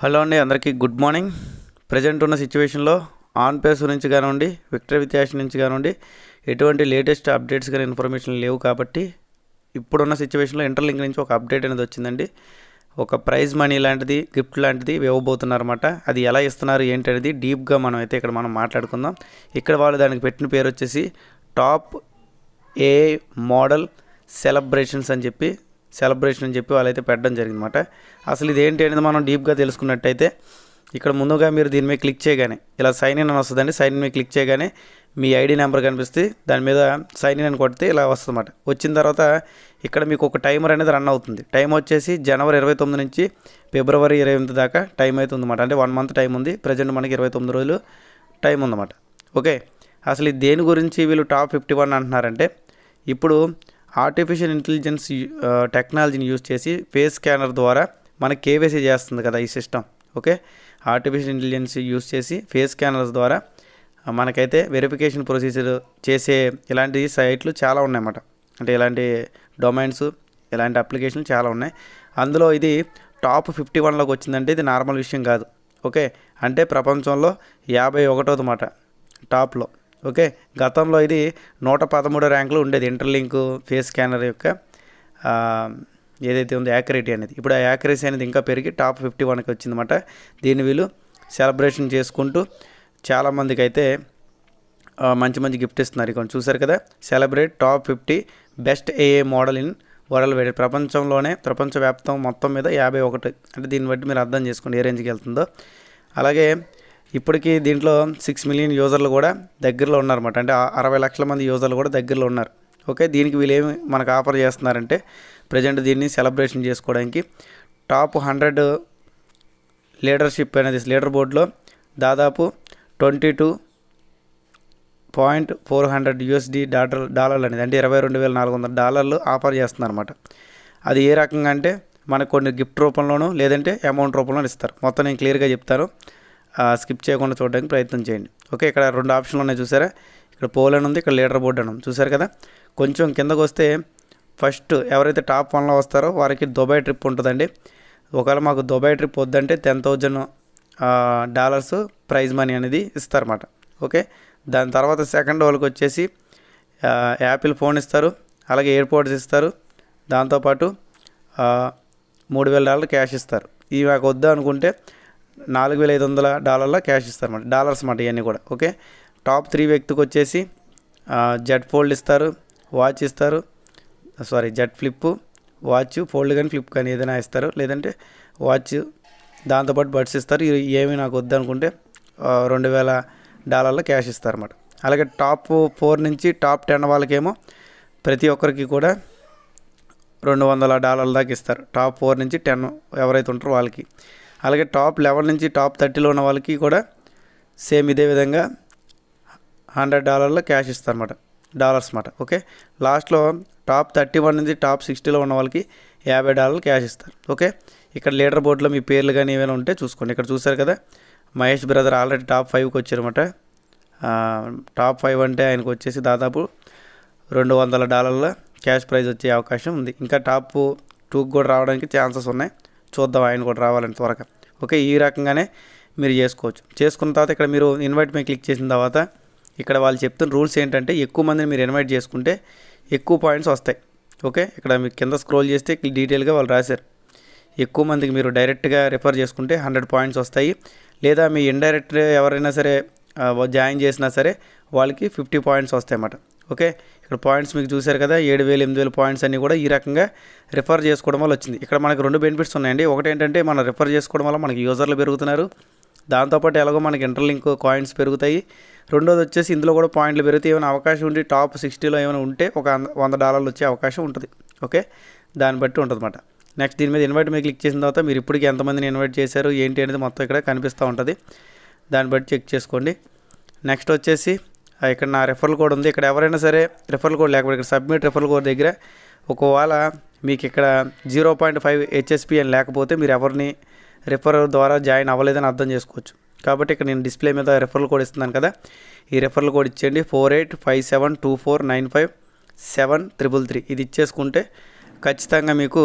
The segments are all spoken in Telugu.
హలో అండి అందరికీ గుడ్ మార్నింగ్. ప్రజెంట్ ఉన్న సిచ్యువేషన్లో ఆన్ పేస్ నుంచి కానివ్వండి విక్టరీ విత్యాష్ నుంచి కానివ్వండి ఎటువంటి లేటెస్ట్ అప్డేట్స్ కానీ ఇన్ఫర్మేషన్ లేవు కాబట్టి ఇప్పుడున్న సిచ్యువేషన్లో ఇంటర్లింక్ నుంచి ఒక అప్డేట్ అనేది వచ్చిందండి. ఒక ప్రైజ్ మనీ లాంటిది గిఫ్ట్ లాంటిది ఇవ్వబోతున్నారన్నమాట. అది ఎలా ఇస్తున్నారు ఏంటి అనేది డీప్గా మనం అయితే ఇక్కడ మనం మాట్లాడుకుందాం. ఇక్కడ వాళ్ళు దానికి పెట్టిన పేరు వచ్చేసి టాప్ ఏ మోడల్ సెలబ్రేషన్స్ అని చెప్పి సెలబ్రేషన్ అని చెప్పి వాళ్ళైతే పెట్టడం జరిగిందన్నమాట. అసలు ఇది ఏంటి అనేది మనం డీప్గా తెలుసుకున్నట్టయితే ఇక్కడ ముందుగా మీరు దీని మీద క్లిక్ చేయగానే ఇలా సైన్ ఇన్ అని వస్తుందండి. సైన్ ఇన్ మీద క్లిక్ చేయగానే మీ ఐడి నెంబర్ కనిపిస్తే దాని మీద సైన్ ఇన్ అని కొడితే ఇలా వస్తుందన్నమాట. వచ్చిన తర్వాత ఇక్కడ మీకు ఒక టైమర్ అనేది రన్ అవుతుంది. టైం వచ్చేసి జనవరి ఇరవై తొమ్మిది నుంచి ఫిబ్రవరి ఇరవై ఎనిమిది దాకా టైం అయితే అనమాట అంటే వన్ మంత్ టైం ఉంది. ప్రజెంట్ మనకి ఇరవై తొమ్మిది రోజులు టైం ఉందన్నమాట. ఓకే. అసలు దేని గురించి వీళ్ళు టాప్ ఫిఫ్టీ వన్ అంటున్నారంటే ఇప్పుడు ఆర్టిఫిషియల్ ఇంటెలిజెన్స్ టెక్నాలజీని యూజ్ చేసి ఫేస్ స్కానర్ ద్వారా మనకి కేవైసీ చేస్తుంది కదా ఈ system okay artificial intelligence use face face scanners ద్వారా uh, మనకైతే వెరిఫికేషన్ ప్రొసీజర్ చేసే ఇలాంటి సైట్లు చాలా ఉన్నాయన్నమాట. అంటే ఇలాంటి డొమైన్స్ ఇలాంటి అప్లికేషన్లు చాలా ఉన్నాయి. అందులో ఇది టాప్ ఫిఫ్టీ వన్లోకి వచ్చిందంటే ఇది నార్మల్ విషయం కాదు ఓకే అంటే ప్రపంచంలో యాభై ఒకటోది మాట టాప్లో ఓకే? గతంలో ఇది నూట పదమూడో ర్యాంకులు ఉండేది. ఇంటర్లింక్ ఫేస్ స్కానర్ యొక్క ఏదైతే ఉందో యాక్యురేటీ అనేది. ఇప్పుడు ఆ యాక్యురసీ అనేది ఇంకా పెరిగి టాప్ ఫిఫ్టీ వన్కి వచ్చిందన్నమాట. దీన్ని వీళ్ళు సెలబ్రేషన్ చేసుకుంటూ చాలామందికి అయితే మంచి మంచి గిఫ్ట్ ఇస్తున్నారు. ఇక్కడ చూసారు కదా? Celebrate top fifty best AA model in worldwide ప్రపంచంలోనే ప్రపంచవ్యాప్తం మొత్తం మీద యాభై ఒకటి. అంటే దీన్ని బట్టి మీరు అర్థం చేసుకోండి ఏ రేంజ్కి వెళ్తుందో. అలాగే ఇప్పటికీ దీంట్లో సిక్స్ మిలియన్ యూజర్లు కూడా దగ్గరలో ఉన్నారన్నమాట. అంటే అరవై లక్షల మంది యూజర్లు కూడా దగ్గరలో ఉన్నారు. ఓకే దీనికి వీళ్ళు ఏమి మనకు ఆఫర్ చేస్తున్నారంటే ప్రజెంట్ దీన్ని సెలబ్రేషన్ చేసుకోవడానికి టాప్ హండ్రెడ్ లీడర్షిప్ అనేది లీడర్ బోర్డులో దాదాపు twenty two point four hundred USD dollar డాలర్లు అనేది అంటే ఇరవై రెండు వేల నాలుగు వందల డాలర్లు ఆఫర్ చేస్తున్నారు అనమాట అది ఏ రకంగా అంటే మనకు కొన్ని గిఫ్ట్ రూపంలోనూ లేదంటే అమౌంట్ రూపంలో ఇస్తారు. మొత్తం నేను క్లియర్గా చెప్తాను. స్కిప్ చేయకుండా చూడడానికి ప్రయత్నం చేయండి. ఓకే ఇక్కడ రెండు ఆప్షన్లు ఉన్నాయి చూసారా? ఇక్కడ పోల్ అని ఉంది ఇక్కడ లీడర్ బోర్డు అని ఉంది. చూసారు కదా? కొంచెం కిందకు వస్తే ఫస్ట్ ఎవరైతే టాప్ వన్లో వస్తారో వారికి దుబాయ్ ట్రిప్ ఉంటుందండి. ఒకవేళ మాకు దుబాయ్ ట్రిప్ వద్దంటే ten thousand dollars prize money అనేది ఇస్తారన్నమాట. ఓకే? దాని తర్వాత సెకండ్ వాళ్ళకి వచ్చేసి యాపిల్ ఫోన్ ఇస్తారు అలాగే ఎయిర్పోర్ట్స్ ఇస్తారు. దాంతోపాటు మూడు వేల డాలర్ క్యాష్ ఇస్తారు. ఇవి మాకు వద్దా అనుకుంటే నాలుగు వేల ఐదు వందల డాలర్ల క్యాష్ ఇస్తారు అన్నమాట డాలర్స్ అన్నమాట ఇవన్నీ కూడా ఓకే? టాప్ త్రీ వ్యక్తికి వచ్చేసి జెడ్ ఫోల్డ్ ఇస్తారు వాచ్ ఇస్తారు sorry Z flip watch fold కానీ ఫ్లిప్ కానీ ఏదైనా ఇస్తారు లేదంటే వాచ్ దాంతోపాటు బడ్స్ ఇస్తారు ఏమి నాకు వద్దనుకుంటే రెండు వేల డాలర్ల క్యాష్ ఇస్తారన్నమాట. అలాగే టాప్ ఫోర్ నుంచి టాప్ టెన్ వాళ్ళకేమో ప్రతి ఒక్కరికి కూడా రెండు వందల డాలర్ల దాకా ఇస్తారు. టాప్ ఫోర్ నుంచి టెన్ ఎవరైతే ఉంటారో వాళ్ళకి. అలాగే టాప్ లెవెన్ నుంచి టాప్ థర్టీలో ఉన్న వాళ్ళకి కూడా సేమ్ ఇదే విధంగా హండ్రెడ్ డాలర్లో క్యాష్ ఇస్తారు అనమాట డాలర్స్ అనమాట ఓకే? లాస్ట్లో టాప్ థర్టీ వన్ నుంచి టాప్ సిక్స్టీలో ఉన్న వాళ్ళకి యాభై డాలర్లు క్యాష్ ఇస్తారు. ఓకే? ఇక్కడ లీడర్ బోర్డులో మీ పేర్లు కానీ ఏమైనా ఉంటే చూసుకోండి. ఇక్కడ చూసారు కదా మహేష్ బ్రదర్ ఆల్రెడీ టాప్ ఫైవ్కి వచ్చారన్నమాట. టాప్ ఫైవ్ అంటే ఆయనకు వచ్చేసి దాదాపు రెండు వందల డాలర్ల క్యాష్ ప్రైజ్ వచ్చే అవకాశం ఉంది. ఇంకా టాప్ టూకి కూడా రావడానికి ఛాన్సెస్ ఉన్నాయి. చూద్దాం ఆయన కూడా రావాలని త్వరగా. ఓకే ఈ రకంగానే మీరు చేసుకోవచ్చు. చేసుకున్న తర్వాత ఇక్కడ మీరు ఇన్వైట్ మీద క్లిక్ చేసిన తర్వాత ఇక్కడ వాళ్ళు చెప్తున్న రూల్స్ ఏంటంటే ఎక్కువ మందిని మీరు ఇన్వైట్ చేసుకుంటే ఎక్కువ పాయింట్స్ వస్తాయి. ఓకే ఇక్కడ మీకు కింద స్క్రోల్ చేస్తే డీటెయిల్గా వాళ్ళు రాశారు. ఎక్కువ మందికి మీరు డైరెక్ట్గా రిఫర్ చేసుకుంటే హండ్రెడ్ పాయింట్స్ వస్తాయి. లేదా మీ ఇండైరెక్ట్ ఎవరైనా సరే జాయిన్ చేసినా సరే వాళ్ళకి ఫిఫ్టీ పాయింట్స్ వస్తాయి అన్నమాట ఓకే? ఇక్కడ పాయింట్స్ మీకు చూశారు కదా ఏడు వేలు ఎనిమిది వేలు పాయింట్స్ అన్నీ కూడా ఈ రకంగా రిఫర్ చేసుకోవడం వల్ల వచ్చింది. ఇక్కడ మనకి రెండు బెనిఫిట్స్ ఉన్నాయండి. ఒకటి ఏంటంటే మనం రిఫర్ చేసుకోవడం వల్ల మనకి యూజర్లు పెరుగుతున్నారు. దాంతోపాటు ఎలాగో మనకి ఇంటర్లింక్ కాయిన్స్ పెరుగుతాయి. రెండోది వచ్చేసి ఇందులో కూడా పాయింట్లు పెరిగితే ఏమైనా అవకాశం ఉండి టాప్ సిక్స్టీలో ఏమైనా ఉంటే ఒక వంద- డాలర్లు వచ్చే అవకాశం ఉంటుంది. ఓకే? దాన్ని బట్టి ఉంటుందన్నమాట. నెక్స్ట్ దీని మీద ఇన్వైట్ మీద క్లిక్ చేసిన తర్వాత మీరు ఇప్పటికి ఎంతమందిని ఇన్వైట్ చేశారు ఏంటి అనేది మొత్తం ఇక్కడ కనిపిస్తూ ఉంటుంది. దాన్ని బట్టి చెక్ చేసుకోండి. నెక్స్ట్ వచ్చేసి ఇక్కడ నా రెఫరల్ కోడ్ ఉంది. ఇక్కడ ఎవరైనా సరే రెఫరల్ కోడ్ లేకపోతే ఇక్కడ సబ్మిట్ రెఫరల్ కోడ్ దగ్గర ఒకవేళ మీకు ఇక్కడ జీరో పాయింట్ ఫైవ్ హెచ్ఎస్పి అని లేకపోతే మీరు ఎవరిని రెఫర్ ద్వారా జాయిన్ అవ్వలేదని అర్థం చేసుకోవచ్చు. కాబట్టి ఇక్కడ నేను డిస్ప్లే మీద రెఫరల్ కోడ్ ఇస్తున్నాను కదా. ఈ రెఫరల్ కోడ్ ఇచ్చేయండి. Four eight five seven two four nine five seven triple three ఇది ఇచ్చేసుకుంటే ఖచ్చితంగా మీకు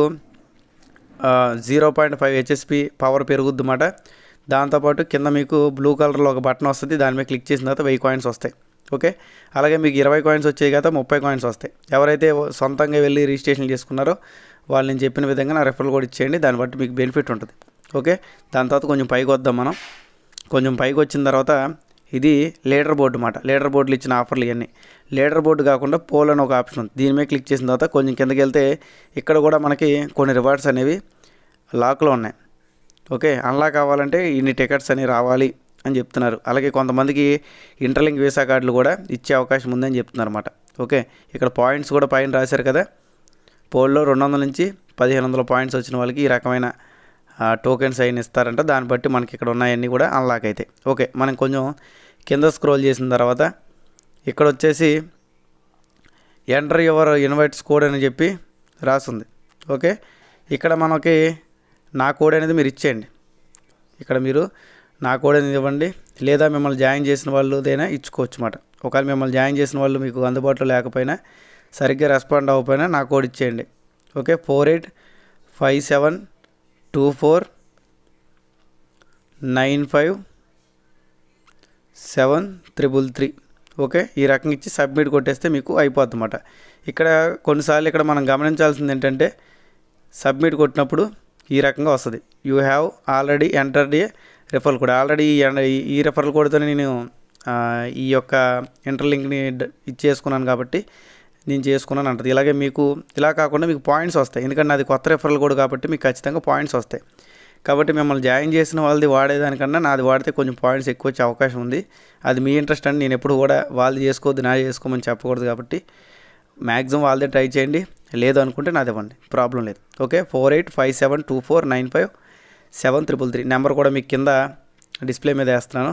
zero point five HSP power పెరుగుద్దన్నమాట. దాంతోపాటు కింద మీకు బ్లూ కలర్లో ఒక బటన్ వస్తుంది. దాని మీద క్లిక్ చేసిన తర్వాత వెయ్యి కాయిన్స్ వస్తాయి. ఓకే? అలాగే మీకు ఇరవై కాయిన్స్ వచ్చాయి కదా ముప్పై కాయిన్స్ వస్తాయి. ఎవరైతే సొంతంగా వెళ్ళి రిజిస్ట్రేషన్ చేసుకున్నారో వాళ్ళు నేను చెప్పిన విధంగా నా రెఫరల్ కూడా ఇచ్చేయండి. దాన్ని బట్టి మీకు బెనిఫిట్ ఉంటుంది. ఓకే? దాని తర్వాత కొంచెం పైకి వద్దాం మనం. కొంచెం పైకి వచ్చిన తర్వాత ఇది లీడర్ బోర్డు అన్నమాట లీడర్ బోర్డులు ఇచ్చిన ఆఫర్లు ఇవన్నీ. లీడర్ బోర్డు కాకుండా పోల్ అని ఒక ఆప్షన్ ఉంది. దీని మీద క్లిక్ చేసిన తర్వాత కొంచెం కిందకి వెళ్తే ఇక్కడ కూడా మనకి కొన్ని రివార్డ్స్ అనేవి లాక్లో ఉన్నాయి. ఓకే? అన్లాక్ అవ్వాలంటే ఇన్ని టికెట్స్ అని రావాలి. అని చెప్తున్నారు. అలాగే కొంతమందికి ఇంటర్లింక్ వీసా కార్డులు కూడా ఇచ్చే అవకాశం ఉందని చెప్తున్నారు అనమాట ఓకే ఇక్కడ పాయింట్స్ కూడా పైన రాశారు కదా. పోల్లో రెండు వందల నుంచి పదిహేను వందల పాయింట్స్ వచ్చిన వాళ్ళకి ఈ రకమైన టోకెన్స్ అయిన ఇస్తారంట. దాన్ని బట్టి మనకి ఇక్కడ ఉన్నాయన్నీ కూడా అన్లాక్ అవుతాయి ఓకే మనం కొంచెం కింద స్క్రోల్ చేసిన తర్వాత ఇక్కడ వచ్చేసి ఎంటర్ యువర్ ఇన్వైట్స్ కోడ్ అని చెప్పి రాస్తుంది ఓకే ఇక్కడ మనకి నా కోడ్ అనేది మీరు ఇచ్చేయండి. ఇక్కడ మీరు నా కూడా ఇవ్వండి. లేదా మిమ్మల్ని జాయిన్ చేసిన వాళ్ళదైనా ఇచ్చుకోవచ్చు అన్నమాట ఒకవేళ మిమ్మల్ని జాయిన్ చేసిన వాళ్ళు మీకు అందుబాటులో లేకపోయినా సరిగ్గా రెస్పాండ్ అవ్వకపోయినా నా కోడ్ ఇచ్చేయండి. Okay? Four eight five seven two four nine five seven triple three. Okay? ఈ రకంగా ఇచ్చి సబ్మిట్ కొట్టేస్తే మీకు అయిపోతుందన్నమాట. ఇక్కడ కొన్నిసార్లు ఇక్కడ మనం గమనించాల్సింది ఏంటంటే సబ్మిట్ కొట్టినప్పుడు ఈ రకంగా వస్తుంది. You have already entered a referral code. Already ఈ రెఫరల్ కోడ్తో నేను ఈ యొక్క ఇంటర్లింక్ని ఇచ్చేసుకున్నాను కాబట్టి నేను చేసుకున్నాను అంటది. ఇలాగే మీకు ఇలా కాకుండా మీకు పాయింట్స్ వస్తాయి. ఎందుకంటే నాది కొత్త రెఫరల్ కోడ్ కాబట్టి మీకు ఖచ్చితంగా పాయింట్స్ వస్తాయి. కాబట్టి మిమ్మల్ని జాయిన్ చేసిన వాళ్ళది వాడేదానికన్నా నాది వాడితే కొంచెం పాయింట్స్ ఎక్కువ వచ్చే అవకాశం ఉంది. అది మీ ఇంట్రెస్ట్ అండి. నేను ఎప్పుడు కూడా వాళ్ళది చేసుకోవద్దు నా చేసుకోమని చెప్పకూడదు కాబట్టి మ్యాక్సిమం వాళ్ళదే ట్రై చేయండి. లేదు అనుకుంటే నాది ఇవ్వండి. ప్రాబ్లం లేదు. Okay? Four eight five seven two four nine five seven triple three number కూడా మీకు కింద డిస్ప్లే మీద వేస్తున్నాను.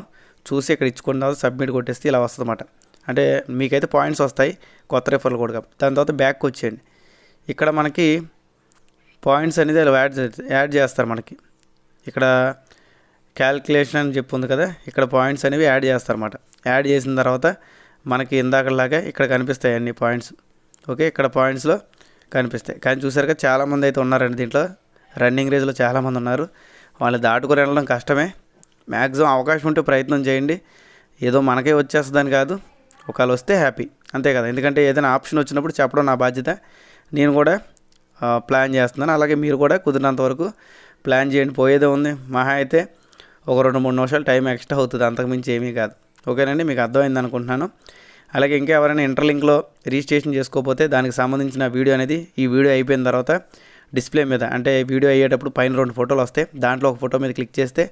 చూసి ఇక్కడ ఇచ్చుకున్న తర్వాత సబ్మిట్ కొట్టేస్తే ఇలా వస్తుందన్నమాట. అంటే మీకైతే పాయింట్స్ వస్తాయి కొత్త రిఫర్లు కూడా దాని తర్వాత బ్యాక్ వచ్చేయండి. ఇక్కడ మనకి పాయింట్స్ అనేది ఇలా యాడ్ యాడ్ చేస్తారు మనకి. ఇక్కడ క్యాల్కులేషన్ అని చెప్పి ఉంది కదా ఇక్కడ పాయింట్స్ అనేవి యాడ్ చేస్తారన్నమాట యాడ్ చేసిన తర్వాత మనకి ఇందాకలాగా ఇక్కడ కనిపిస్తాయి అన్ని పాయింట్స్. ఓకే ఇక్కడ పాయింట్స్లో కనిపిస్తాయి. కానీ చూసారుగా కదా చాలామంది అయితే ఉన్నారండి దీంట్లో. రన్నింగ్ రేజ్లో చాలామంది ఉన్నారు. వాళ్ళు దాటుకొని వెళ్ళడం కష్టమే. మ్యాక్సిమం అవకాశం ఉంటే ప్రయత్నం చేయండి. ఏదో మనకే వచ్చేస్తుందని కాదు. ఒకవేళ వస్తే హ్యాపీ. అంతే కదా. ఎందుకంటే ఏదైనా ఆప్షన్ వచ్చినప్పుడు చెప్పడం నా బాధ్యత. నేను కూడా ప్లాన్ చేస్తున్నాను. అలాగే మీరు కూడా కుదిరినంత వరకు ప్లాన్ చేయండి. పోయేదే ఉంది. మహా అయితే ఒక రెండు మూడు నిమిషాలు టైం ఎక్స్ట్రా అవుతుంది. అంతకుమించి ఏమీ కాదు. ఓకేనండి? మీకు అర్థమైంది అనుకుంటున్నాను. అలాగే ఇంకా ఎవరైనా ఇంటర్లింక్లో రిజిస్ట్రేషన్ చేసుకోకపోతే దానికి సంబంధించిన వీడియో అనేది ఈ వీడియో అయిపోయిన తర్వాత డిస్ప్లే మీద అంటే వీడియో అయ్యేటప్పుడు పైన రెండు ఫోటోలు వస్తాయి. దాంట్లో ఒక ఫోటో మీద క్లిక్ చేస్తే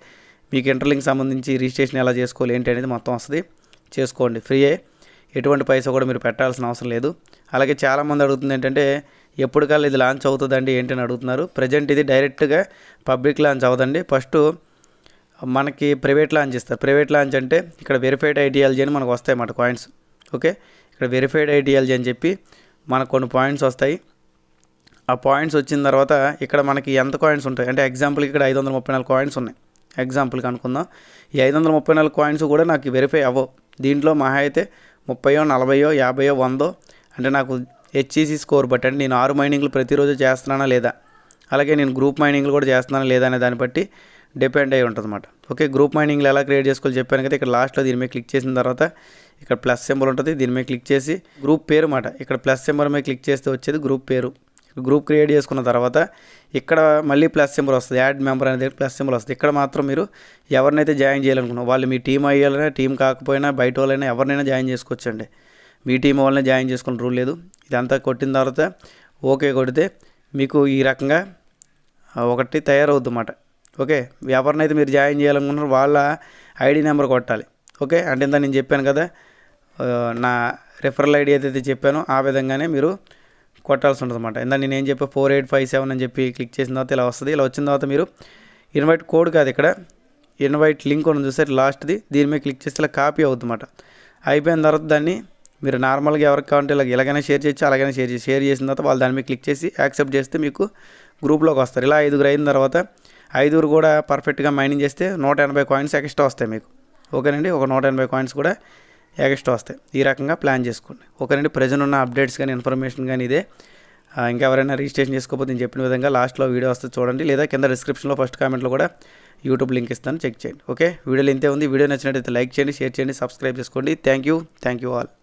మీకు ఇంటర్లింక్ సంబంధించి రిజిస్ట్రేషన్ ఎలా చేసుకోవాలి ఏంటి అనేది మొత్తం వస్తుంది. చేసుకోండి. ఫ్రీయే ఎటువంటి పైసా కూడా మీరు పెట్టాల్సిన అవసరం లేదు. అలాగే చాలామంది అడుగుతుంది ఏంటంటే ఎప్పటికల్లా ఇది లాంచ్ అవుతుందండి ఏంటి అని అడుగుతున్నారు. ప్రజెంట్ ఇది డైరెక్ట్గా పబ్లిక్ లాంచ్ అవ్వదండి. ఫస్ట్ మనకి ప్రైవేట్ లాంచ్ ఇస్తారు. ప్రైవేట్ లాంచ్ అంటే ఇక్కడ వెరిఫైడ్ ఐడియాలజీ అని మనకు వస్తాయి అన్నమాట కాయిన్స్ ఓకే ఇక్కడ వెరిఫైడ్ ఐడియాలజీ అని చెప్పి మనకు కొన్ని పాయింట్స్ వస్తాయి. ఆ పాయింట్స్ వచ్చిన తర్వాత ఇక్కడ మనకి ఎంత కాయిన్స్ ఉంటాయి? అంటే ఎగ్జాంపుల్ ఇక్కడ ఐదు వందల ముప్పై నాలుగు కాయిన్స్ ఉన్నాయి. ఎగ్జాంపుల్కి అనుకుందాం. ఈ ఐదు వందల ముప్పై నాలుగు కాయిన్స్ కూడా నాకు వెరిఫై అవ్వవు. దీంట్లో మహా అయితే ముప్పయో నలభయో యాభయో వందో అంటే నాకు హెచ్ఈసి స్కోర్ బట్టి అంటే నేను ఆరు మైనింగ్లు ప్రతిరోజు చేస్తున్నానా లేదా? అలాగే నేను గ్రూప్ మైనింగ్లు కూడా చేస్తున్నానా లేదా అనే దాన్ని బట్టి డిపెండ్ అయి ఉంటుంది అనమాట ఓకే గ్రూప్ మైనింగ్లు ఎలా క్రియేట్ చేసుకోవాలి చెప్పాను కదా. ఇక్కడ లాస్ట్లో దీని మీద క్లిక్ చేసిన తర్వాత ఇక్కడ ప్లస్ సింబల్ ఉంటుంది. దీని మీద క్లిక్ చేసి గ్రూప్ పేరు మాట. ఇక్కడ ప్లస్ సింబల్ మీద క్లిక్ చేస్తే వచ్చేది గ్రూప్ పేరు. గ్రూప్ క్రియేట్ చేసుకున్న తర్వాత ఇక్కడ మళ్ళీ ప్లస్ సింబల్ వస్తుంది యాడ్ మెంబర్ అనేది ప్లస్ సింబల్ వస్తుంది. ఇక్కడ మాత్రం మీరు ఎవరినైతే జాయిన్ చేయాలనుకున్నారో వాళ్ళు మీ టీం అయ్యాలైనా టీం కాకపోయినా బయట వాళ్ళైనా ఎవరినైనా జాయిన్ చేసుకోవచ్చండి. మీ టీం వాళ్ళనే జాయిన్ చేసుకుని రూల్ లేదు. ఇదంతా కొట్టిన తర్వాత ఓకే కొడితే మీకు ఈ రకంగా ఒకటి తయారవుద్ది ఓకే? ఎవరినైతే మీరు జాయిన్ చేయాలనుకున్నారో వాళ్ళ ఐడి నెంబర్ కొట్టాలి. ఓకే? అంటే ఇంత నేను చెప్పాను కదా నా రెఫరల్ ఐడి ఏదైతే చెప్పానో ఆ విధంగానే మీరు కొట్టాల్సి ఉంటుంది అనమాట ఇందా నేను ఏం చెప్పా ఫోర్ ఎయిట్ ఫైవ్ సెవెన్ అని చెప్పి క్లిక్ చేసిన తర్వాత ఇలా వస్తుంది. ఇలా వచ్చిన తర్వాత మీరు ఇన్వైట్ కోడ్ కాదు ఇక్కడ ఇన్వైట్ లింక్ అని చూసారు లాస్ట్ది దీని మీద క్లిక్ చేస్తే ఇలా కాపీ అవుతుంది అన్నమాట అయిపోయిన తర్వాత దాన్ని మీరు నార్మల్గా ఎవరికి కావాలంటే ఇలా ఎలాగైనా షేర్ చేయొచ్చు అలాగైనా షేర్ చేసి షేర్ చేసిన తర్వాత వాళ్ళు దాని మీద క్లిక్ చేసి యాక్సెప్ట్ చేస్తే మీకు గ్రూప్లోకి వస్తారు. ఇలా ఐదుగురు అయిన తర్వాత ఐదుగురు కూడా పర్ఫెక్ట్గా మైనింగ్ చేస్తే నూట ఎనభై కాయిన్స్ ఎక్స్ట్రా వస్తాయి మీకు. ఓకేనండి ఒక నూట ఎనభై కాయిన్స్ కూడా ఎక్స్ట్రా వస్తాయి. ఈ రకంగా ప్లాన్ చేసుకోండి. ఒకరండి ప్రజెంట్ ఉన్న అప్డేట్స్ కానీ ఇన్ఫర్మేషన్ కానీ ఇదే. ఇంకా ఎవరైనా రిజిస్ట్రేషన్ చేసుకోకపోతే నేను చెప్పిన విధంగా లాస్ట్లో వీడియో వస్తే చూడండి. లేదా కింద డిస్క్రిప్షన్లో ఫస్ట్ కామెంట్లో కూడా యూట్యూబ్ లింక్ ఇస్తాను. చెక్ చేయండి. ఓకే? వీడియోలు ఇంతే ఉంది? వీడియో నచ్చినట్టయితే లైక్ చేయండి షేర్ చేయండి సబ్స్క్రైబ్ చేసుకోండి. Thank you thank you all